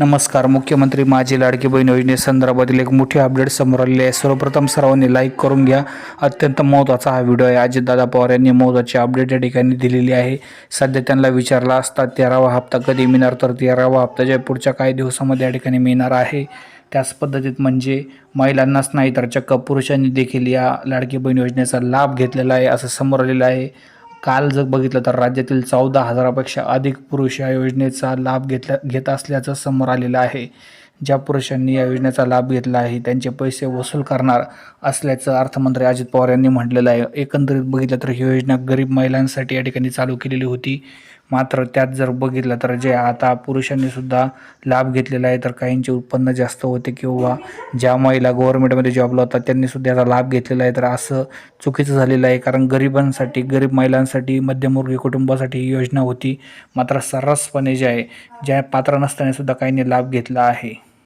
नमस्कार मुख्यमंत्री माझी लाडकी बहीण योजनेसंदर्भातील एक मोठी अपडेट समोर आलेली आहे. सर्वप्रथम सर्वांनी लाईक करून घ्या. अत्यंत महत्त्वाचा हा व्हिडिओ आहे. अजितदादा पवार यांनी महत्त्वाची अपडेट या ठिकाणी दिलेली आहे. सध्या त्यांना विचारला असता तेरावा हप्ता कधी मिळणार? तर तेरावा हप्ता ज्या पुढच्या काही दिवसामध्ये या ठिकाणी मिळणार आहे. त्याच पद्धतीत म्हणजे महिलांनाच नाही तर चक्क पुरुषांनी देखील या लाडकी बहीण योजनेचा लाभ घेतलेला आहे असं समोर आलेलं आहे. काल जर बघितलं तर राज्यातील चौदा हजारापेक्षा अधिक पुरुष या योजनेचा लाभ घेतला घेत असल्याचं समोर आलेलं आहे. ज्या पुरुषांनी या योजनेचा लाभ घेतला आहे त्यांचे पैसे वसूल करणार असल्याचं अर्थमंत्री अजित पवार यांनी म्हटलेलं आहे. एकंदरीत बघितलं तर ही योजना गरीब महिलांसाठी या ठिकाणी चालू केलेली होती. मात्र त्यात जर बघितलं तर जे आता पुरुषांनी सुद्धा लाभ घेतलेला आहे तर काहींचे उत्पन्न जास्त होते किंवा ज्या महिला गव्हर्नमेंटमध्ये जॉबला होतात त्यांनी सुद्धा याचा लाभ घेतलेला आहे. तर असं चुकीचं झालेलं आहे कारण गरिबांसाठी गरीब महिलांसाठी मध्यमवर्गीय कुटुंबासाठी ही योजना होती. मात्र सर्रासपणे जे आहे ज्या पात्र नसताना सुद्धा काहींनी लाभ घेतला आहे.